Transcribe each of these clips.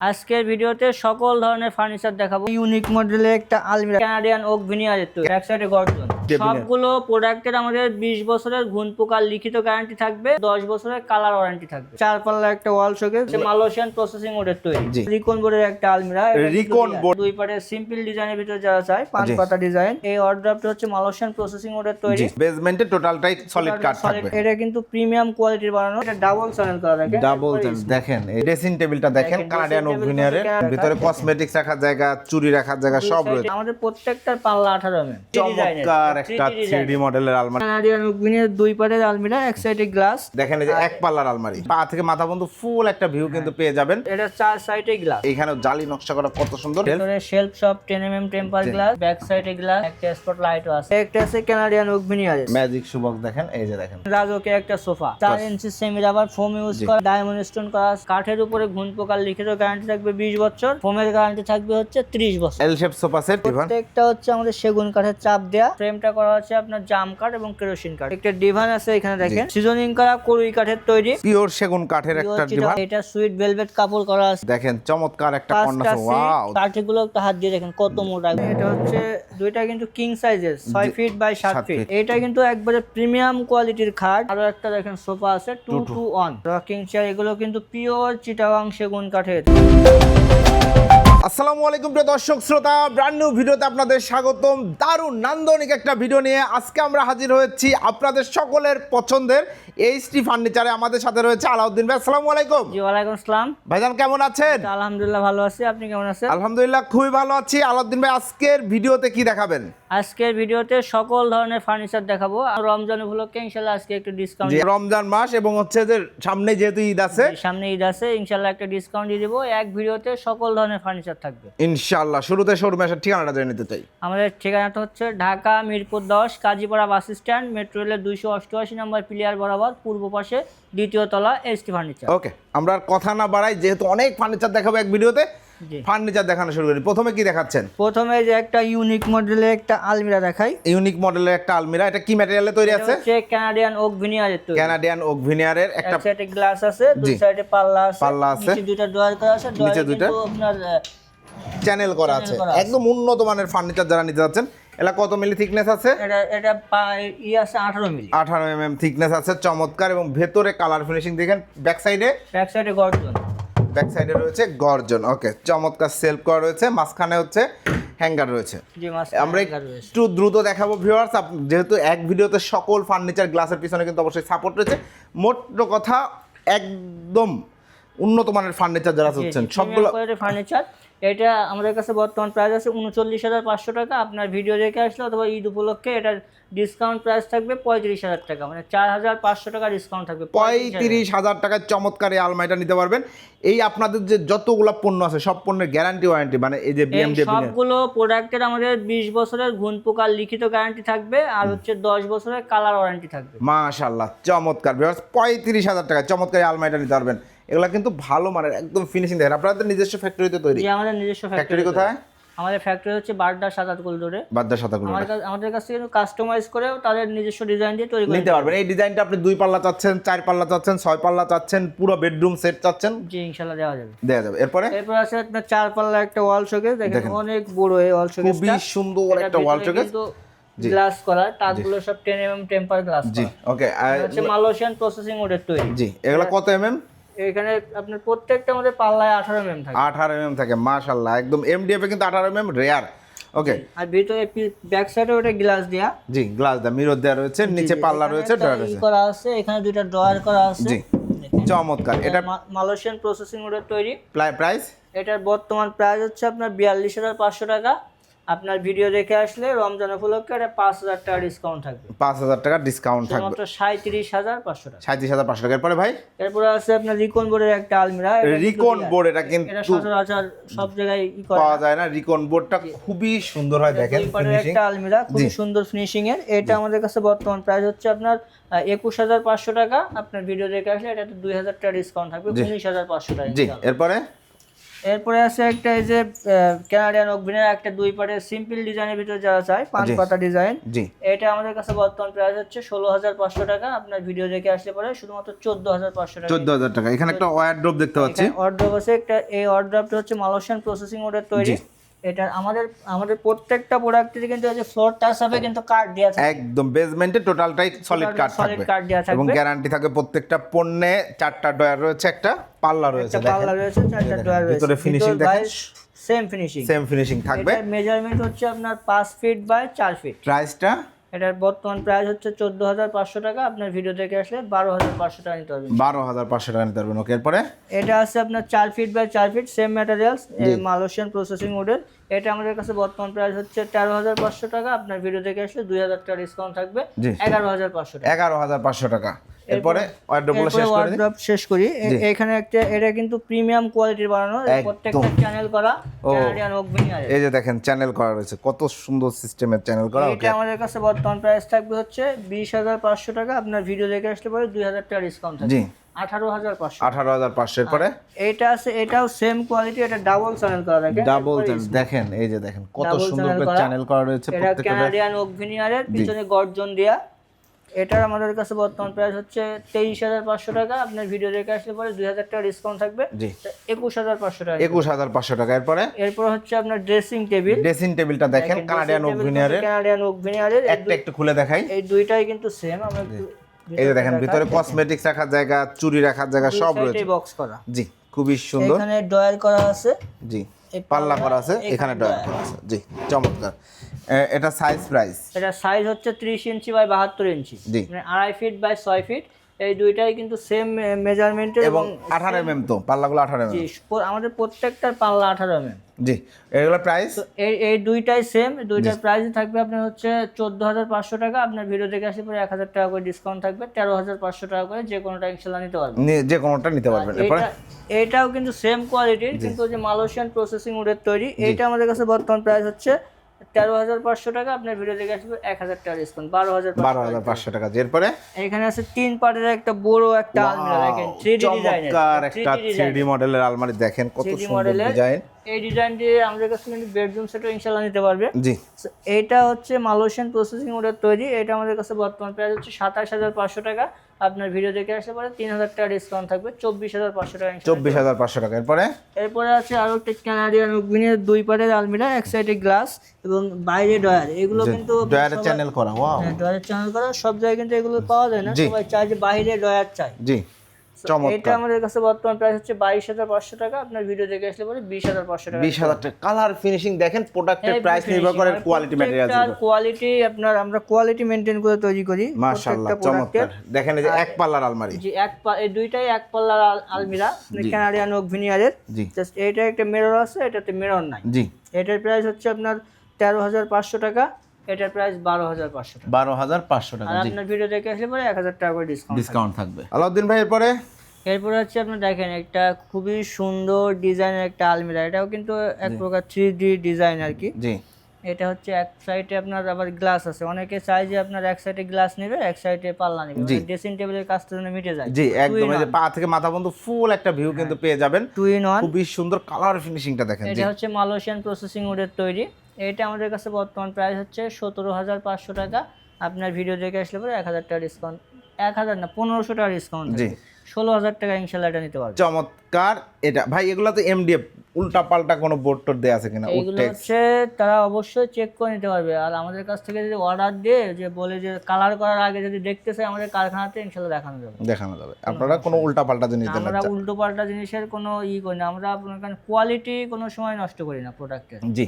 আজকের ভিডিওতে সকল ধরনের ফার্নিচার দেখাবো। ইউনিক মডেলের একটা আলমিরা কানাডিয়ান ওক ভিনিয়ারের তৈরি। এক সাইডে গর্জন। সবগুলো প্রোডাক্টের আমাদের 20 বছরের ঘুন পোকার লিখিত গ্যারান্টি থাকবে 10 বছরের কালার ওয়ারেন্টি থাকবে। চার পাল্লা একটা ওয়াল শোকেস মালয়েশিয়ান প্রসেসিং ওডের তৈরি। রিকন বোর্ডের একটা আলমিরা রিকন বোর্ড। দুই পাটে সিম্পল ডিজাইনের ভিতরে যারা চায় পাঁচ পাতা ডিজাইন এই অর্ডারটা হচ্ছে মালয়েশিয়ান প্রসেসিং ওডের তৈরি। বেসমেন্টে টোটালটাই সলিড কাট থাকবে। এটা কিন্তু প্রিমিয়াম কোয়ালিটির বানানো এটা ডাবল চ্যানেল করা দেখেন। ডাবল একবারে দেখেন এই ড্রেসিং টেবিলটা দেখেন কানাডিয়ান ওভিনিয়ারের ভিতরে কসমেটিক্স রাখার জায়গা চুরি রাখার জায়গা সব রয়েছে। আমাদের প্রত্যেকটার পাল্লা 18 mm চমৎকার একটা থ্রি মডেলের আলমারি। কানাডিয়ান দুই পাটের আলমিরা এক সাইডে গ্লাস দেখেন এই যে এক পাল্লার আলমারি। পা থেকে মাথা পর্যন্ত ফুল একটা ভিউ কিন্তু পেয়ে যাবেন। এটা চার সাইডে গ্লাস এখানে জালি নকশা করা কত সুন্দর। শেলফ সব 10 mm টেম্পার গ্লাস ব্যাক সাইডে গ্লাস একটা স্পট লাইটও আছে। একটা আছে কানাডিয়ান উকবিনিয়ার ম্যাজিক সুবক দেখেন এই যে দেখেন। রাজকে একটা সোফা চার inch semi rubber foam use করা ডায়মন্ড স্টোন করা কাঠের উপরে ঘুন পোকার লিখিত গ্যারান্টি থাকবে 20 বছর। ফোমের গ্যারান্টি থাকবে হচ্ছে 30 বছর। এল শেপ সোফা সেট প্রত্যেকটা হচ্ছে আমাদের সেগুন কাঠের চাপ দেয়া। ফ্রেমটা করা হচ্ছে আপনার জাম কাঠ এবং কেরোসিন কাঠ। একটা ডিভান আছে এখানে দেখেন। সিজনিং করা করুই কাঠের তৈরি। পিওর সেগুন কাঠের একটা ডিভান এটা সুইট ভেলভেট কাপড় করা আছে। দেখেন চমৎকার একটা কর্নার ওয়াও কাঠিগুলো একটা হাত দিয়ে দেখেন কত মোটা এটা হচ্ছে দুইটা কিন্তু কিং সাইজের ছয় ফিট বাই সাত সাত ফিট এটা কিন্তু একবারে প্রিমিয়াম কোয়ালিটির খাট। আরও একটা দেখেন সোফা আছে two two one rocking chair এগুলো কিন্তু পিওর চিটাগাং সেগুন কাঠের। আসসালামু আলাইকুম প্রিয় দর্শক শ্রোতা ব্র্যান্ড নিউ ভিডিওতে আপনাদের স্বাগতম। দারুণ নান্দনিক একটা ভিডিও নিয়ে আজকে আমরা হাজির হয়েছি আপনাদের সকলের পছন্দের এইচটি ফার্নিচারে আমাদের সাথে রয়েছে আলাউদ্দিন ভাই আসসালামু আলাইকুম। জি ওয়ালাইকুম আসসালাম। ভাইজান কেমন আছেন? আলহামদুলিল্লাহ ভালো আছি। আপনি কেমন আছেন? আলহামদুলিল্লাহ খুবই ভালো আছি। আলাউদ্দিন ভাই আজকের ভিডিওতে কি দেখাবেন? আজকের ভিডিওতে সকল ধরনের ফার্নিচার দেখাবো। রমজান উপলক্ষে ইনশাল্লাহ আজকে একটু ডিসকাউন্ট রমজান মাস এবং হচ্ছে যে সামনে যেহেতু ঈদ আছে সামনে ঈদ আছে ইনশাল্লাহ একটা ডিসকাউন্ট দিয়ে দেবো। এক ভিডিওতে সকল ধরনের ফার্নিচার থাকবে। ইনশাল্লাহ শুরুতে শোরুমে আসার ঠিকানাটা জেনে নিতে চাই। আমাদের ঠিকানাটা হচ্ছে ঢাকা মিরপুর দশ কাজীপাড়া বাস স্ট্যান্ড মেট্রো রেলের দুইশো অষ্টআশি নম্বর প্লেয়ার বরাবর পূর্ব পাশে দ্বিতীয় তলা এসটি ফার্নিচার। ওকে আমরা আর কথা না বাড়াই যেহেতু অনেক ফার্নিচার দেখাবো এক ভিডিওতে ফার্নিচার দেখানো শুরু করি। প্রথমে কি দেখাচ্ছেন? প্রথমে যে একটা ইউনিক মডেলের একটা আলমিরা দেখাই। ইউনিক মডেলের একটা আলমিরা। এটা কি ম্যাটেরিয়ালে তৈরি আছে? হচ্ছে কানাডিয়ান ওক ভিনিয়ারের তৈরি। ক্যানাডিয়ান ওক ভিনিয়ারের একটা এক সাইডে গ্লাস আছে দুই সাইডে পাল্লা আছে। পাল্লা আছে। নিচে দুইটা ড্রয়ার করা আছে। নিচে। কিন্তু আপনার চ্যানেল করা আছে। একদম উন্নত মানের ফার্নিচার যারা নিতে যাচ্ছেন এটা কত মিলি থিকনেস আছে? এটা এটা ই আছে আঠারো মিলি আঠারো এম এম থিকনেস আছে চমৎকার এবং ভেতরে কালার ফিনিশিং দেখেন ব্যাক সাইডে ব্যাক সাইডে গর্জন। ব্যাক সাইডে রয়েছে গর্জন। ওকে চমৎকার সেলফ করা রয়েছে। মাঝখানে হচ্ছে হ্যাঙ্গার রয়েছে। আমরা একটু দ্রুত দেখাবো ভিউয়ার্স যেহেতু এক ভিডিওতে সকল ফার্নিচার গ্লাসের পিছনে কিন্তু অবশ্যই সাপোর্ট রয়েছে। মোট কথা একদম উন্নত মানের ফার্নিচার যারা হচ্ছেন সবগুলো ফার্নিচার এটা আমাদের কাছে বর্তমান প্রাইস আছে উনচল্লিশ হাজার পাঁচশো টাকা। আপনার ভিডিও দেখে আসলে অথবা ঈদ উপলক্ষে এটার ডিসকাউন্ট প্রাইস থাকবে পঁয়ত্রিশ হাজার টাকা। মানে চার হাজার পাঁচশো টাকা ডিসকাউন্ট থাকবে পঁয়ত্রিশ হাজার টাকার চমৎকার এই আলমারিটা নিতে পারবেন। এই আপনাদের যে যতগুলো পণ্য আছে সব পণ্যের গ্যারান্টি ওয়ারেন্টি মানে এই যে বিএমডব্লিউ সবগুলো প্রোডাক্টের আমাদের বিশ বছরের ঘুন পোকার লিখিত গ্যারান্টি থাকবে আর হচ্ছে দশ বছরের কালার ওয়ারেন্টি থাকবে। মাশাল্লাহ চমৎকার। পঁয়ত্রিশ হাজার টাকা চমৎকার আলমারিটা নিতে পারবেন। এগুলো কিন্তু ভালো মানের একদম ফিনিশিং দেখেন। আপনাদের নিজস্ব ফ্যাক্টরিতে তৈরি। আমাদের নিজস্ব ফ্যাক্টরি কোথায়? আমাদের ফ্যাক্টরি হচ্ছে বারডা সাতাত বাদ্দা সাতাগুলো আমাদের কাছে আমাদের কাছ থেকে কাস্টমাইজ করেও তাদের নিজস্ব ডিজাইন দিয়ে তৈরি করে নিতে পারবেন। এই ডিজাইনটা আপনি দুই পাল্লা চাচ্ছেন চার পাল্লা চাচ্ছেন ছয় পাল্লা চাচ্ছেন পুরো বেডরুম সেট চাচ্ছেন। জি ইনশাল্লাহ দেওয়া যাবে। দেওয়া যাবে। এরপরে? এরপর আছে আপনার চার পাল্লা একটা ওয়াল শোকেস দেখেন অনেক বড় এই ওয়াল শোকেস খুবই সুন্দর একটা ওয়াল শোকেস গ্লাস করা। টাচগুলো সব 10 এমএম টেম্পার গ্লাস জি ওকে আর হচ্ছে মালয়েশিয়ান প্রসেসিং ওডের তৈরি। জি এগুলো কত এম এম এখানে আপনার প্রত্যেকটা আমাদের পাল্লায় 18 এমএম থাকে। আঠারো এম থাকে মাশাল্লাহ একদম এমডিএফ এ কিন্তু আঠারো এম রেয়ার ওকে আর ভিতরে ব্যাক সাইডে ওটা গ্লাস দেয়া। জি গ্লাস দা মিরর দেওয়া রয়েছে নিচে পাল্লা রয়েছে ড্রয়ার রয়েছে করা আছে এখানে দুইটা ড্রয়ার করা আছে। জি চমৎকার। এটা মালয়েশিয়ান প্রসেসিং ওডের তৈরি। প্রাইস এটার বর্তমান প্রাইস হচ্ছে আপনার বিয়াল্লিশ হাজার পাঁচশো টাকা। আপনার ভিডিও দেখে আসলে রমজান উপলক্ষে এটা পাঁচ হাজার টাকা ডিসকাউন্ট থাকবে। পাঁচ হাজার টাকা ডিসকাউন্ট থাকবে। মাত্র সাঁত্রিশ হাজার পাঁচশো টাকা। সাঁত্রিশ হাজার পাঁচশো টাকা এরপরে ভাই? এরপরে আছে আপনার রিকন বোর্ডের একটা আলমিরা রিকন বোর্ড এটা এটা কিন্তু সচরাচর সব জায়গায় ই করা পাওয়া যায় না। রিকন বোর্ডটা খুবই সুন্দর হয় দেখেন একটা আলমিরা খুবই সুন্দর ফিনিশিং এর এটা আমাদের কাছে বর্তমান প্রাইস হচ্ছে আপনার একুশ হাজার পাঁচশো টাকা। আপনার ভিডিও দেখে আসলে এটা দুই হাজার টাকা ডিসকাউন্ট থাকবে উনিশ হাজার পাঁচশো টাকা জি এরপরে? এরপরে আছে একটা এই যে ক্যানাডিয়ান ওকভিনের একটা দুই পারে সিম্পল ডিজাইনের ভিতরে যারা চায় পাঁচ পাতা ডিজাইন জি। এটা আমাদের কাছে বর্তমান প্রাইস হচ্ছে ষোলো হাজার পাঁচশো টাকা। আপনার ভিডিও দেখে আসলে পরে শুধুমাত্র চোদ্দ হাজার পাঁচশো টাকা। চোদ্দ হাজার টাকা। এখানে একটা ওয়ার ড্রপ দেখতে পাচ্ছি। অর্ডার আছে একটা এই অর্ডারটা হচ্ছে মালয়েশিয়ান প্রসেসিং ওটার তৈরি। এটা আমাদের আমাদের প্রত্যেকটা প্রোডাক্টের কিন্তু আছে ফ্লোর টাচ হবে কিন্তু কার্ড দেওয়া থাকে। একদম বেসমেন্টে টোটালটাই সলিড কার্ড থাকবে সলিড থাকবে। কার্ড দেওয়া এবং গ্যারান্টি থাকে প্রত্যেকটা পণ্যে চারটা ডয়ার রয়েছে একটা পাল্লা রয়েছে একটা পাল্লা রয়েছে চারটা ডয়ার রয়েছে। ভিতরে ফিনিশিং দেখেন। সেম ফিনিশিং সেম ফিনিশিং থাকবে। মেজারমেন্ট হচ্ছে আপনার 5 ফিট বাই 4 ফিট প্রাইসটা এটার বর্তমান প্রাইস হচ্ছে চোদ্দ হাজার পাঁচশো টাকা। আপনার ভিডিও দেখে আসলে বারো হাজার পাঁচশো টাকা নিতে হবে বারো হাজার পাঁচশো টাকা নিতে পারবেন ওকে? এরপরে? এটা আছে আপনার চার ফিট বাই চার feet same materials Malaysian processing উডের এটা আমাদের কাছে বর্তমান প্রাইস হচ্ছে তেরো হাজার পাঁচশো টাকা। আপনার ভিডিও দেখে আসলে দুই হাজার টাকা ডিসকাউন্ট থাকবে। এগারো হাজার পাঁচশো টাকা। এগারো হাজার পাঁচশো টাকা। এরপরে ওয়ার্ড্রপগুলো শেষ করে দিই। শেষ করি। এখানে একটা এটা কিন্তু প্রিমিয়াম কোয়ালিটির বানানো। প্রত্যেকটা চ্যানেল করা ক্যানাডিয়ান ওকভিনিয়ার এই যে দেখেন চ্যানেল করা রয়েছে। কত সুন্দর সিস্টেমের চ্যানেল করা এটা আমাদের কাছে বর্তমান প্রাইস থাকবে হচ্ছে বিশ হাজার পাঁচশো টাকা। আপনার ভিডিও দেখে আসলে পরে দুই হাজার টাকা ডিসকাউন্ট থাকবে। জি। আঠারো হাজার পাঁচশো। আঠারো হাজার পাঁচশো এরপরে এইটা আছে এটাও সেম কোয়ালিটি এটা ডাবল চ্যানেল করা থাকে ডাবল চ্যানেল দেখেন এই যে দেখেন কত সুন্দর চ্যানেল করা রয়েছে এটা প্রত্যেকটা ক্যানাডিয়ান ওকভিনিয়ারের পিছনে গর্জন দেয়া। এটার আমাদের কাছে বর্তমান প্রাইস হচ্ছে তেইশ হাজার পাঁচশো টাকা। আপনার ভিডিও দেখে আসলে পরে দুই হাজার টাকা ডিসকাউন্ট থাকবে। জি। একুশ হাজার পাঁচশো টাকা। একুশ হাজার পাঁচশো টাকা। এরপরে? এরপর হচ্ছে আপনার ড্রেসিং টেবিল ড্রেসিং টেবিলটা দেখেন কানাডিয়ান ওভিনিয়ারের ক্যানাডিয়ান ওকভিনিয়ারের একটা একটু খুলে দেখাই। এই দুইটাই কিন্তু সেম আমরা এই যে দেখেন ভিতরে কসমেটিক্স রাখার জায়গা চুরি রাখার জায়গা সব রয়েছে। বক্স করা। জি খুবই সুন্দর। এখানে ডয়ার করা আছে। জি। পাল্লা করা আছে এখানে ড্রয়ার করা আছে। জি চমৎকার। এটা সাইজ প্রাইস এটা সাইজ হচ্ছে ত্রিশ ইঞ্চি বাই বাহাত্তর ইঞ্চি। জি। মানে আড়াই ফিট বাই ছয় ফিট এই দুইটাই কিন্তু সেম মেজারমেন্টের এবং আঠারো এম তো পাল্লাগুলো আঠারো এম জি, আমাদের প্রত্যেকটার পাল্লা আঠারো এম জি এগুলো প্রাইস এই এই দুইটাই সেম দুইটার প্রাইস থাকবে আপনার হচ্ছে চোদ্দ হাজার পাঁচশো টাকা আপনার ভিডিও দেখে আসলে পরে এক হাজার টাকা করে ডিসকাউন্ট থাকবে তেরো হাজার পাঁচশো টাকা করে যে কোনোটা ইনশাল্লাহ নিতে পারবেন। যে কোনোটা নিতে পারবেন। এটাও কিন্তু সেম কোয়ালিটির কিন্তু যে মালয়েশিয়ান প্রসেসিং উডের তৈরি এইটা আমাদের কাছে বর্তমান প্রাইস হচ্ছে তেরো হাজার পাঁচশো টাকা আপনার ভিডিও দেখে আসবে এক হাজার টাকা ডিসকাউন্ট বারো হাজার বারো হাজার পাঁচশো টাকা। এরপরে? এখানে আছে তিন পার্টের একটা বড় একটা আলমারি দেখেন থ্রি ডি ডিজাইনের একটা থ্রি মডেলের আলমারি দেখেন কত সুন্দর ডিজাইন এই ডিজাইন দিয়ে আমাদের কাছে কিন্তু বেডরুম সেটও ইনশাল্লাহ নিতে পারবে। জি। এইটা হচ্ছে মালয়েশিয়ান প্রসেসিং ওটার তৈরি। এটা আমাদের কাছে বর্তমান প্রাইস হচ্ছে সাতাশ হাজার পাঁচশো টাকা। আপনার ভিডিও দেখে আসলে পরে তিন হাজার টাকা ডিসকাউন্ট থাকবে চব্বিশ হাজার পাঁচশো টাকা চব্বিশ হাজার পাঁচশো টাকা। এরপরে? এরপরে আছে আরও একটা ক্যানাডিয়ান উগমিনের দুই পাটের আলমিরা এক সাইডে গ্লাস এবং বাইরে ডয়ার এগুলো কিন্তু ডয়ারের চ্যানেল করা ওয়াও ডয়ারের চ্যানেল করা সব জায়গায় কিন্তু এগুলো পাওয়া যায় না। সবাই চায় যে বাইরে ডয়ার চাই জি। এটা আমাদের কাছে বর্তমান প্রাইস হচ্ছে বাইশ হাজার পাঁচশো টাকা। আপনার ভিডিও দেখে আসলে পরে বিশ হাজার পাঁচশো টাকা। বিশ হাজার টাকা। কালার ফিনিশিং দেখেন প্রোডাক্টের প্রাইস নির্ভর করে কোয়ালিটি ম্যাটেরিয়াল কোয়ালিটি আপনার আমরা কোয়ালিটি মেনটেন করে তৈরি করি মাশাআল্লাহ চমৎকার। দেখেন এই যে এক পাল্লার আলমারি। জি এক এই দুইটাই এক পাল্লার আলমিরা ক্যানাডিয়ান ওক ভিনিয়ারের জাস্ট এইটা একটা মিরর আছে এটাতে মিরর নাই। জি। এটার প্রাইস হচ্ছে আপনার তেরো হাজার পাঁচশো টাকা। এটার প্রাইস বারো হাজার পাঁচশো বারো হাজার পাঁচশো টাকা আর আপনার ভিডিও দেখে আসলে পরে এক হাজার টাকা করে ডিসকাউন্ট ডিসকাউন্ট থাকবে। আলাউদ্দিন ভাই এরপরে? এরপরে হচ্ছে আপনার দেখেন একটা খুবই সুন্দর ডিজাইনের একটা আলমিরা। এটাও কিন্তু এক প্রকার থ্রি ডি ডিজাইন আর কি। জি। এটা হচ্ছে এক সাইডে আপনার আবার গ্লাস আছে। অনেকে চাই যে আপনার এক সাইডে গ্লাস নেবে এক সাইডে পাল্লা নেবে। ড্রেসিং টেবিলের কাজটা যেন মিটে যায়। জি একদম এই যে পা থেকে মাথা পর্যন্ত ফুল একটা ভিউ কিন্তু পেয়ে যাবেন। টু ইন ওয়ান খুবই সুন্দর কালার ফিনিশিংটা দেখেন এটা হচ্ছে মালয়েশিয়ান প্রসেসিং উডের তৈরি। এটা আমাদের কাছে বর্তমান প্রাইস হচ্ছে সতেরো হাজার পাঁচশো টাকা। আপনার ভিডিও দেখে আসলে পরে এক হাজার টাকা ডিসকাউন্ট এক হাজার না পনেরোশো টাকা ডিসকাউন্ট জি। ষোলো হাজার টাকা ইনশাল্লাহ এটা নিতে পারবে। চমৎকার। এটা ভাই এগুলো তো এমডিএফ উল্টা পাল্টা কোনো বোর্ড টোর দেওয়া আছে কিনা? উডটেক্স হচ্ছে তারা অবশ্যই চেক করে নিতে পারবে। আর আমাদের কাছ থেকে যদি অর্ডার দিয়ে যে বলে যে কালার করার আগে যদি দেখতে চাই আমাদের কারখানাতে ইনশাল্লাহ দেখানো যাবে। দেখানো যাবে। আপনারা কোনো উল্টা পাল্টা জিনিস দেন আমরা উল্টো পাল্টা জিনিসের কোনো ই করি না। আমরা আপনার কোয়ালিটি কোনো সময় নষ্ট করি না প্রোডাক্টের জি।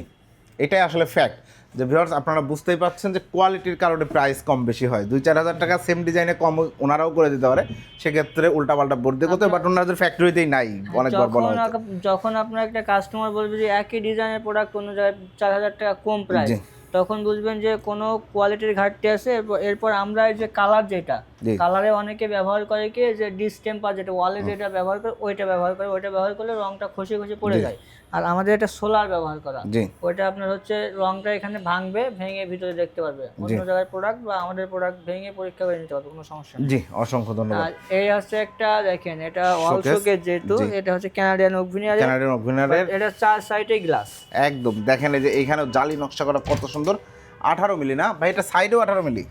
এটাই আসলে ফ্যাক্ট যে ভিউয়ার্স আপনারা বুঝতেই পারছেন যে কোয়ালিটির কারণে প্রাইস কম বেশি হয়। দুই চার হাজার টাকা সেম ডিজাইনে কম ওনারাও করে দিতে পারে। সেক্ষেত্রে উল্টা পাল্টা বোর্ড দিয়ে করতে বাট ওনাদের ফ্যাক্টরিতেই নাই অনেকবার বলা যখন যখন আপনার একটা কাস্টমার বলবে যে একই ডিজাইনের প্রোডাক্ট অন্য জায়গায় চার হাজার টাকা কম প্রাইস তখন বুঝবেন যে কোনো কোয়ালিটির ঘাটতি আছে। এরপর আমরা এই যে কালার যেটা কালারে অনেকে ব্যবহার করে কি যে ডিসটেম্পার যেটা ওয়ালে যেটা ব্যবহার করে ওইটা ব্যবহার করে ওইটা ব্যবহার করলে রংটা খসে খসে পড়ে যায়। আর আমাদের এটা সোলার ব্যবহার করা। ওইটা আপনার হচ্ছে রংটা এখানে ভাঙবে ভেঙে ভিতরে দেখতে পারবে। অন্য জায়গার প্রোডাক্ট বা আমাদের প্রোডাক্ট ভেঙে পরীক্ষা করে নিতে পারবে কোনো সমস্যা জি অসংখ্য ধন্যবাদ। আর এই হচ্ছে একটা দেখেন এটা Showcase? যেহেতু এটা হচ্ছে কানাডিয়ান ওকভিনিয়ার ক্যানাডিয়ান অভিনয়ের এটা চার সাইডে গ্লাস একদম দেখেন এই যে এখানে জালি নকশা করা কত সুন্দর। আঠারো মিলি না? ভাই এটা সাইডেও আঠারো মিলি?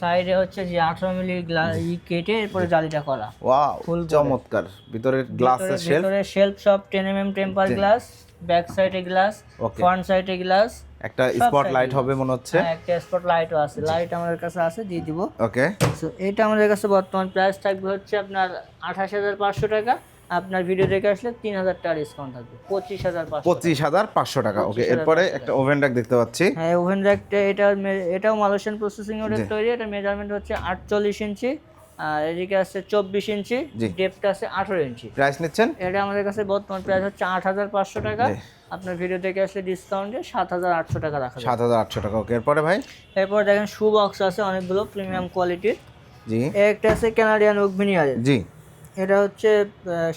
সাইডে হচ্ছে যে আঠারো মিলি গ্লাস কেটে এরপরে জালিটা করা। ওয়াও ফুল চমৎকার। ভিতরের গ্লাসের শেল ভিতরে শেলফ সব ten M M temper glass back সাইডে গ্লাস. ফ্রন্ট সাইডে গ্লাস একটা স্পট লাইট হবে মনে হচ্ছে। একটা স্পট লাইটও আছে। লাইট আমাদের কাছে আছে দিয়ে দিব। ওকে সো এটা আমাদের কাছে বর্তমান প্রাইস থাকবে হচ্ছে আপনার আঠাশ হাজার পাঁচশো টাকা। আপনার ভিডিও দেখে আসলে তিন হাজার টাকা ডিসকাউন্ট থাকবে। পঁচিশ হাজার পাঁচশো পঁচিশ হাজার পাঁচশো টাকা। ওকে এরপরে একটা ওভেন র্যাক দেখতে পাচ্ছি। হ্যাঁ ওভেন র্যাকটা এটা এটাও মালয়েশিয়ান প্রসেসিং এর তৈরি। এটা মেজারমেন্ট হচ্ছে আটচল্লিশ ইঞ্চি। আর এদিকে আছে চব্বিশ ইঞ্চি। ডেপটা আছে আঠারো ইঞ্চি। প্রাইস নিচ্ছেন? এটা আমাদের কাছে বর্তমান প্রাইস হচ্ছে আট হাজার পাঁচশো টাকা। আপনার ভিডিও দেখে আসলে ডিসকাউন্টে সাত হাজার আটশো টাকা রাখা সাত হাজার আটশো টাকা ওকে এরপরে ভাই? এরপর দেখেন শু বক্স আছে অনেকগুলো প্রিমিয়াম কোয়ালিটির জি। একটা আছে কানাডিয়ান ওকভিনিয়ারের জি। এটা হচ্ছে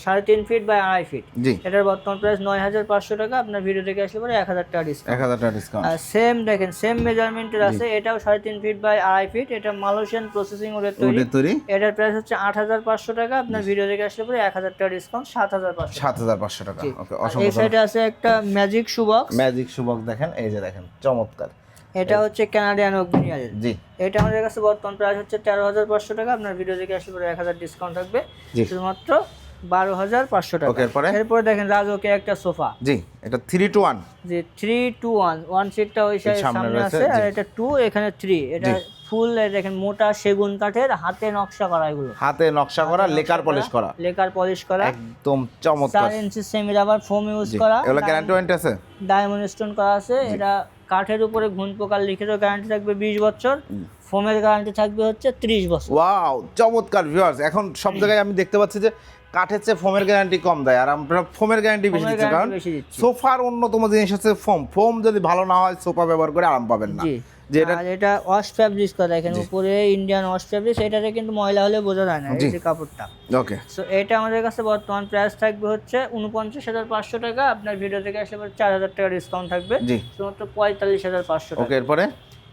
সাড়ে তিন ফিট বাই আড়াই ফিট এটার বর্তমান প্রাইস নয় হাজার পাঁচশো টাকা। আপনার ভিডিও দেখে আসলে পরে এক হাজার টাকা ডিসকাউন্ট এক হাজার টাকা ডিসকাউন্ট সেম দেখেন সেম মেজারমেন্টের আছে। এটাও সাড়ে তিন ফিট বাই আড়াই ফিট এটা মালয়েশিয়ান প্রসেসিং ওদের তৈরি। এটার প্রাইস হচ্ছে আট হাজার পাঁচশো টাকা। আপনার ভিডিও দেখে আসলে পরে এক হাজার টাকা ডিসকাউন্ট সাত হাজার পাঁচশো সাত হাজার পাঁচশো টাকা। এই সাইডে আছে একটা magic shoe box magic shoe box দেখেন এই যে দেখেন চমৎকার। এটা হচ্ছে কানাডিয়ান অগ্নিয়ারের জি। এটা আমাদের কাছে বর্তমান প্রাইস হচ্ছে তেরো হাজার পাঁচশো টাকা। আপনার ভিডিও দেখে আসলে পরে এক হাজার ডিসকাউন্ট থাকবে। শুধুমাত্র বারো হাজার পাঁচশো টাকা। এরপরে? এরপরে দেখেন রাজকে একটা সোফা। জি এটা থ্রি টু ওয়ান জি থ্রি টু ওয়ান ওয়ান সিটটা ওই সাইড সামনে সামনে আছে আর এটা টু এখানে থ্রি এটা ফুল দেখেন মোটা সেগুন কাঠের হাতে নকশা করা এগুলো। হাতে নকশা করা লেকার পলিশ করা লেকার পলিশ করা। একদম চমৎকার। চার inch semi rubber foam use করা। এগুলো গ্যারান্টি ওয়ারেন্টি আছে? ডায়মন্ড স্টোন করা আছে। এটা কাঠের উপরে ঘুণ পোকার লিখিত গ্যারান্টি থাকবে বিশ বছর। ফোমের গ্যারান্টি থাকবে হচ্ছে ত্রিশ বছর। ওয়াও চমৎকার ভিউয়ার্স এখন সব জায়গায় আমি দেখতে পাচ্ছি যে কাঠের চেয়ে ফোমের গ্যারান্টি কম দেয়। আর আমরা ফোমের গ্যারান্টি বেশি দিচ্ছি। কারণ সোফার অন্যতম জিনিস হচ্ছে ফোম ফোম যদি ভালো না হয় সোফা ব্যবহার করে আরাম পাবেন না। জি যে এটা ওয়াশ ফ্যাব্রিক্স কথা দেখেন উপরে ইন্ডিয়ান ওয়াশ ফ্যাব্রিক্স এটাতে কিন্তু ময়লা হলে বোঝা যায় না এই যে কাপড়টা। ওকে। সো এটা আমাদের কাছে বর্তমান প্রাইস থাকবে হচ্ছে উনপঞ্চাশ হাজার পাঁচশো টাকা। আপনার ভিডিও থেকে আসলে চার হাজার টাকা ডিসকাউন্ট থাকবে। জি। শুধুমাত্র পঁয়তাল্লিশ হাজার পাঁচশো টাকা। এরপরে?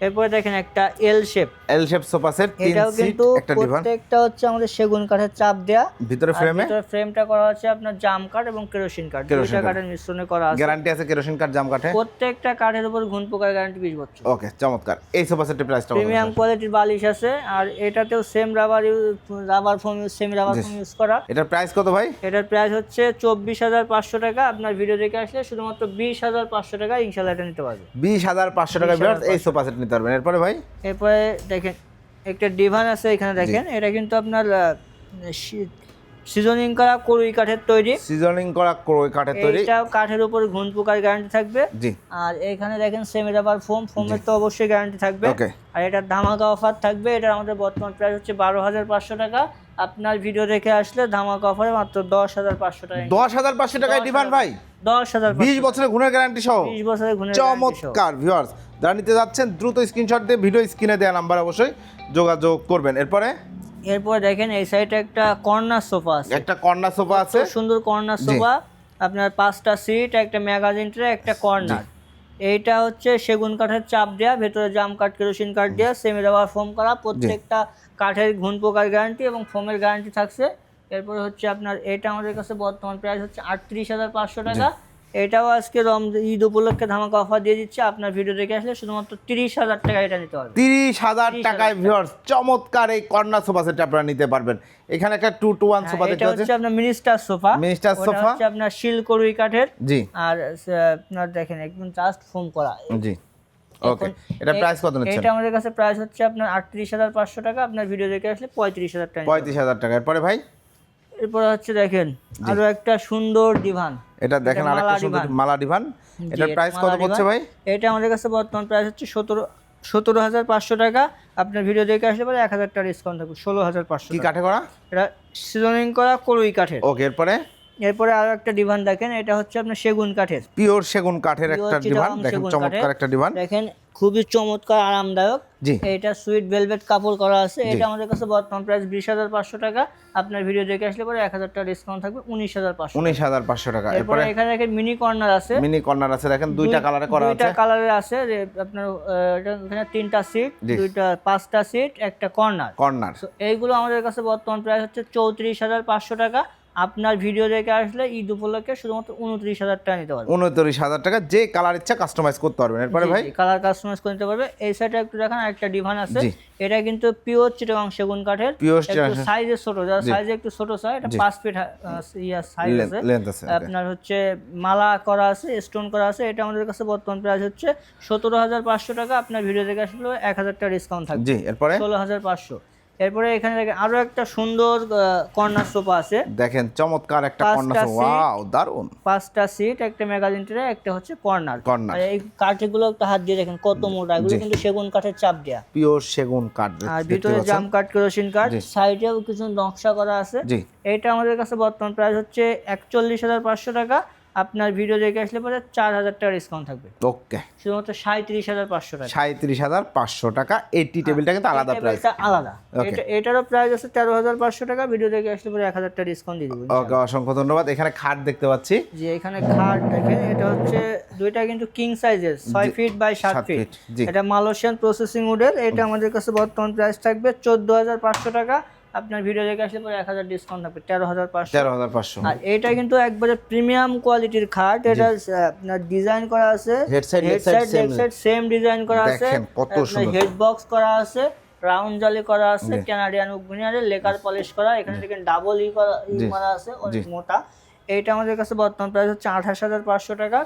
এরপরে দেখেন একটা L shape L shape sofa set এটাও কিন্তু প্রত্যেকটা হচ্ছে আমাদের সেগুন কাঠের চাপ দেয়া। ভিতরে ফ্রেমে ভিতরে ফ্রেমটা করা হচ্ছে আপনার জাম কাঠ এবং কেরোসিন কাঠ। কেরোসিন দুইটা কাঠ। কাঠের মিশ্রণে করা আছে। গ্যারান্টি আছে কেরোসিন কাঠ জাম কাঠে? প্রত্যেকটা কাঠের উপর ঘুণ পোকার গ্যারান্টি বিশ বছর। ওকে চমৎকার। এই সোফা সেটের প্রাইসটা প্রিমিয়াম কোয়ালিটির বালিশ আছে আর এটাতেও same rubber rubber foam use same rubber foam use করা। এটার প্রাইস কত ভাই? এটার প্রাইস হচ্ছে চব্বিশ হাজার পাঁচশো টাকা। আপনার ভিডিও দেখে আসলে শুধুমাত্র বিশ হাজার পাঁচশো টাকা ইনশাল্লাহ এটা নিতে পারবে। বিশ হাজার পাঁচশো টাকা ভিউয়ার্স এই সোফা সেট নিতে পারবেন এরপরে ভাই? এরপরে দেখেন একটা ডিভান আছে এখানে দেখেন এটা কিন্তু আপনার সিজনিং করা করুই কাঠের তৈরি। সিজনিং করা ক্রয় কাঠের তৈরি। এটা কাঠের উপর ঘুণ পোকার গ্যারান্টি থাকবে। জি। আর এখানে দেখেন সেমি রাবার ফোম ফোমের তো অবশ্যই গ্যারান্টি থাকবে। ওকে আর এটার ধামাকা অফার থাকবে এটা আমাদের বর্তমান প্রাইস হচ্ছে বারো হাজার পাঁচশো টাকা। আপনার ভিডিও দেখে আসলে ধামাকা অফারে মাত্র দশ হাজার পাঁচশো টাকা দশ হাজার পাঁচশো টাকায় ডিভান ভাই? দশ হাজার বিশ বছরের গুণের গ্যারান্টি সহ। বিশ বছরের গুণের চমৎকার ভিউয়ার্স যারা নিতে যাচ্ছেন দ্রুত স্ক্রিনশট দিয়ে ভিডিও স্ক্রিনে দেওয়া নাম্বার অবশ্যই যোগাযোগ করবেন। এরপরে? এরপর দেখেন এই সাইডে একটা কর্নার সোফা আছে। একটা কর্নার সোফা আছে। সুন্দর কর্নার সোফা আপনার পাঁচটা সিট একটা ম্যাগাজিন ট্রে একটা কর্নার এইটা হচ্ছে সেগুন কাঠের চাপ দেওয়া ভেতরে জাম কাঠ কেরোসিন কাঠ দেওয়া সেমি রাবার ফোম করা প্রত্যেকটা কাঠের ঘুণ পোকার গ্যারান্টি এবং ফোমের গ্যারান্টি থাকছে। এরপরে হচ্ছে আপনার এটা আমাদের কাছে বর্তমান প্রাইস হচ্ছে আটত্রিশ হাজার পাঁচশো টাকা। এটাও আজকে রম ঈদ উপলক্ষে ধামাকা অফার দিয়ে দিচ্ছে। আপনার ভিডিও দেখে আসলে শুধুমাত্র তিরিশ হাজার টাকা এটা নিতে পারবে তিরিশ হাজার টাকায় ভিউয়ার্স চমৎকার এই কর্নার সোফা সেট আপনারা নিতে পারবেন। এখানে একটা টু টু ওয়ান সোফা এটা হচ্ছে আপনার মিনিস্টার সোফা Minister সোফা হচ্ছে আপনার শিলকড়ুই কাঠের। জি। আর আপনার দেখেন একদম জাস্ট ফোম করা। জি। ওকে এটা প্রাইস কত নিচ্ছেন? এটা আমাদের কাছে প্রাইস হচ্ছে আপনার আটত্রিশ হাজার পাঁচশো টাকা। আপনার ভিডিও দেখে আসলে পঁয়ত্রিশ হাজার টাকা পঁয়ত্রিশ হাজার টাকা। এরপরে ভাই? এরপরে হচ্ছে দেখেন আরও একটা সুন্দর ডিভান এটা দেখেন আরেকটা মালা সুন্দর ডিভান। মালা ডিভান এটার প্রাইস কত হচ্ছে ভাই? এটা আমাদের কাছে বর্তমান প্রাইস হচ্ছে সতেরো সতেরো হাজার পাঁচশো টাকা। আপনার ভিডিও দেখে আসলে পরে এক হাজার টাকা ডিসকাউন্ট থাকবে ষোলো হাজার পাঁচশো কি কাঠে করা? এটা সিজনিং করা করুই কাঠে ওকে এরপরে? এরপরে আরও একটা ডিভান দেখেন এটা হচ্ছে আপনার সেগুন কাঠের। পিওর সেগুন কাঠের একটা ডিভান। দেখেন চমৎকার। একটা ডিভান। দেখেন খুবই চমৎকার আরামদায়ক। জি। এটা সুইট ভেলভেট কাপড় করা আছে। এটা আমাদের কাছে বর্তমান প্রাইস বিশ হাজার পাঁচশো টাকা। আপনার ভিডিও দেখে আসলে পরে এক হাজার টাকা ডিসকাউন্ট থাকবে উনিশ হাজার পাঁচশো উনিশ হাজার পাঁচশো টাকা। এরপরে এখানে দেখেন মিনি কর্নার আছে। মিনি কর্নার আছে। দেখেন দুইটা কালারে করা দুইটা আছে। কালারের আছে যে আপনার এখানে তিনটা সিট দুইটা পাঁচটা সিট একটা কর্নার কর্নার এইগুলো আমাদের কাছে বর্তমান প্রাইস হচ্ছে চৌত্রিশ হাজার পাঁচশো টাকা। আপনার ভিডিও দেখে আসলে ঈদ উপলক্ষে শুধুমাত্র উনত্রিশ হাজার টাকা নিতে পারবেন। উনত্রিশ হাজার টাকা যে কালার ইচ্ছা কাস্টমাইজ করতে পারবেন। এরপরে ভাই? কালার কাস্টমাইজ করে নিতে পারবে এই সাইডে একটু দেখেন একটা ডিভান আছে। এটা কিন্তু পিওর চিটাগাং সেগুন কাঠের। সে- সাইজে ছোট যারা। সাইজে একটু ছোট সাইজ এটা। পাঁচ ফিট ইয়া সাইজ আছে। আপনার হচ্ছে মালা করা আছে স্টোন করা আছে। এটা আমাদের কাছে বর্তমান প্রাইস হচ্ছে সতেরো হাজার পাঁচশো টাকা। আপনার ভিডিও দেখে আসলে এক হাজার টাকা ডিসকাউন্ট থাকবে। জি এরপরে? ষোলো হাজার পাঁচশো। এরপরে এখানে দেখেন আরও একটা সুন্দর কর্নার সোফা আছে। দেখেন চমৎকার একটা কর্নার seat। ওয়াও দারুণ পাঁচটা সিট একটা ম্যাগাজিন ট্রে একটা হচ্ছে কর্নার। কর্নার। এই কাঠগুলো একটা হাত দিয়ে দেখেন কত মোটা এগুলো কিন্তু সেগুন কাঠের চাপ দেয়া। পিওর সেগুন কাঠ আর ভিতরে জাম কাঠ কেরোসিন কাঠ সাইডেও কিছু নকশা করা আছে। জি। এইটা আমাদের কাছে বর্তমান প্রাইস হচ্ছে একচল্লিশ হাজার পাঁচশো টাকা। আপনার ভিডিও দেখে আসলে পরে চার হাজার টাকা ডিসকাউন্ট থাকবে। ওকে শুধুমাত্র সাঁত্রিশ হাজার পাঁচশো টাকা। সাঁত্রিশ হাজার পাঁচশো টাকা। এটি টেবিলটা কিন্তু আলাদা প্রাইস আলাদা। এটারও প্রাইস আছে তেরো হাজার পাঁচশো টাকা। ভিডিও দেখে আসলে পরে এক হাজার টাকা ডিসকাউন্ট দিয়ে দেবো ওকে অসংখ্য ধন্যবাদ। এখানে খাট দেখতে পাচ্ছি। যে এখানে খাট দেখেন এটা হচ্ছে দুইটা কিন্তু কিং সাইজের ছয় ফিট বাই সাত ফিট এটা মালয়েশিয়ান প্রসেসিং মডেল এটা আমাদের কাছে বর্তমান প্রাইস থাকবে চোদ্দ হাজার পাঁচশো টাকা। আপনার ভিডিও দেখে আসলে পরে এক হাজার ডিসকাউন্ট থাকবে তেরো হাজার পাঁচশো। তেরো হাজার পাঁচশো। আর এটা কিন্তু একবারে প্রিমিয়াম কোয়ালিটির খাট এটা আপনার ডিজাইন করা আছে Head side, head side leg same। Side same design করা আছে। কত সুন্দর। হেড বক্স করা আছে রাউন্ড জালি করা আছে ক্যানাডিয়ান উগমিনারে লেকার পলিশ করা এখানে দেখেন ডাবল ই করা ই। মারা আছে অনেক মোটা। এইটা আমাদের কাছে বর্তমান প্রাইস হচ্ছে আঠাশ হাজার পাঁচশো টাকা।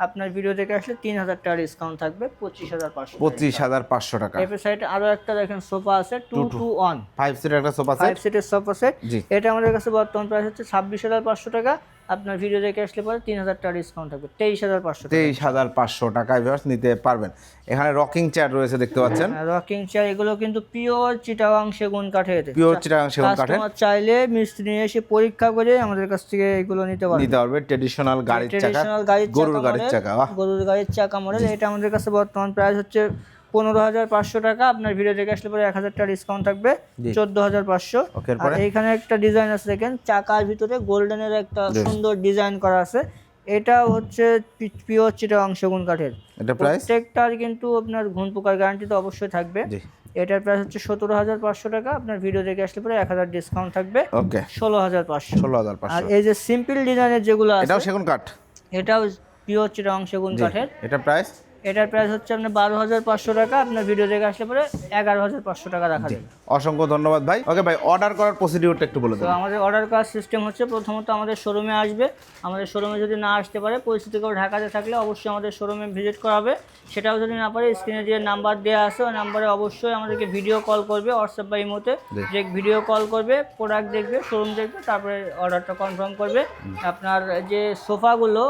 আপনার ভিডিও দেখে আসলে তিন হাজার টাকা ডিসকাউন্ট থাকবে পঁচিশ হাজার পাঁচশো পঁচিশ হাজার পাঁচশো টাকা। এফ সাইডে আরও একটা দেখেন সোফা আছে টু টু ওয়ান ফাইভ সিটের একটা সোফা ফাইভ সেট সিটের সোফা সেট এটা আমাদের কাছে বর্তমান প্রাইস হচ্ছে ছাব্বিশ হাজার পাঁচশো টাকা। আপনার ভিডিও দেখে আসলে পরে তিন হাজার টাকা ডিসকাউন্ট থাকবে তেইশ হাজার পাঁচশো তেইশ হাজার পাঁচশো টাকায় ভিউয়ার্স নিতে পারবেন। এখানে রকিং চেয়ার রয়েছে দেখতে পাচ্ছেন? রকিং চেয়ার এগুলো কিন্তু পিওর চিটাগাং সেগুন কাঠের পিওর চিটাগাং সেগুন কাঠের। চাইলে মিস্ত্রি নিয়ে এসে পরীক্ষা করে আমাদের কাছ থেকে এগুলো নিতে পারবে। নিতে পারবে ট্রেডিশনাল গাড়ির চাকা ট্রেডিশনাল গাড়ির গরুর গাড়ির চাকা গরুর গাড়ির চাকা মডেল এটা আমাদের কাছে বর্তমান প্রাইস হচ্ছে পনেরো হাজার পাঁচশো টাকা। আপনার ভিডিও দেখে আসলে পরে এক হাজার টাকা ডিসকাউন্ট থাকবে। চোদ্দ হাজার পাঁচশো। আর? এইখানে একটা ডিজাইন আছে দেখেন চাকার ভিতরে গোল্ডেনের একটা সুন্দর ডিজাইন করা আছে। এটা হচ্ছে পিওর চিটাগাং সেগুন কাঠের। প্রত্যেকটার কিন্তু আপনার ঘুণ পোকার গ্যারান্টি তো অবশ্যই থাকবে। এটার প্রাইস হচ্ছে সতেরো হাজার পাঁচশো টাকা। আপনার ভিডিও দেখে আসলে পরে এক হাজার ডিসকাউন্ট থাকবে। ওকে ষোলো হাজার পাঁচশো। ষোলো হাজার আর এই যে সিম্পল ডিজাইনের যেগুলো আছে এটাও সেগুন কাঠ? এটাও পিওর চিটাগাং সেগুন জি। কাঠের। এটা প্রাইস এটার প্রাইস হচ্ছে আপনার বারো হাজার পাঁচশো টাকা। আপনার ভিডিও দেখে আসলে পরে এগারো হাজার পাঁচশো টাকা রাখা যাবে। অসংখ্য ধন্যবাদ ভাই। ওকে ভাই অর্ডার করার প্রসিডিউরটা একটু বলে তো আমাদের অর্ডার করার সিস্টেম হচ্ছে প্রথমত আমাদের শোরুমে আসবে। আমাদের শোরুমে যদি না আসতে পারে পরিস্থিতি কেউ ঢাকাতে থাকলে অবশ্যই আমাদের শোরুমে ভিজিট করা হবে। সেটাও যদি না পারে স্ক্রিনে যে নাম্বার দেওয়া আছে ওই নাম্বারে অবশ্যই আমাদেরকে ভিডিও কল করবে হোয়াটসঅ্যাপ বা ইমোতে যে ভিডিও কল করবে প্রোডাক্ট দেখবে শোরুম দেখবে তারপরে অর্ডারটা কনফার্ম করবে। আপনার যে সোফাগুলো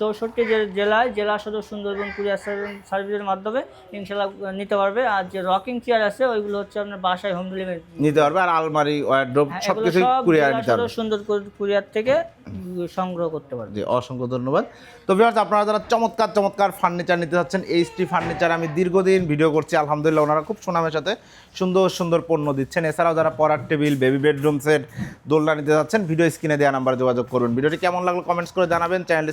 চৌষট্টি জেলায় জেলা সদর সুন্দরবন কুরিয়ার সার্ভিসের মাধ্যমে ইনশাল্লাহ নিতে পারবে। আর যে রকিং চেয়ার আছে ওইগুলো হচ্ছে আপনার বাসায় হোম ডেলিভারি নিতে পারবে আর আলমারি ওয়ার্ড্রোপ হ্যাঁ, সব সব কুরিয়ার নিতে পারবে। সুন্দর কুরিয়ার থেকে সংগ্রহ করতে পারবে। অসংখ্য ধন্যবাদ। তো ভিউয়ার্স আপনারা যারা চমৎকার চমৎকার ফার্নিচার নিতে যাচ্ছেন এইচটি ফার্নিচার আমি দীর্ঘদিন ভিডিও করছি। আলহামদুলিল্লাহ ওনারা খুব সুনামের সাথে সুন্দর সুন্দর পণ্য দিচ্ছেন। এছাড়াও যারা পড়ার টেবিল বেবি বেডরুম সেট দোলনা নিতে যাচ্ছেন ভিডিও স্ক্রিনে দেওয়া নাম্বারে যোগাযোগ করুন। ভিডিওটি কেমন লাগল কমেন্টস করে জানাবেন। চ্যানেলটি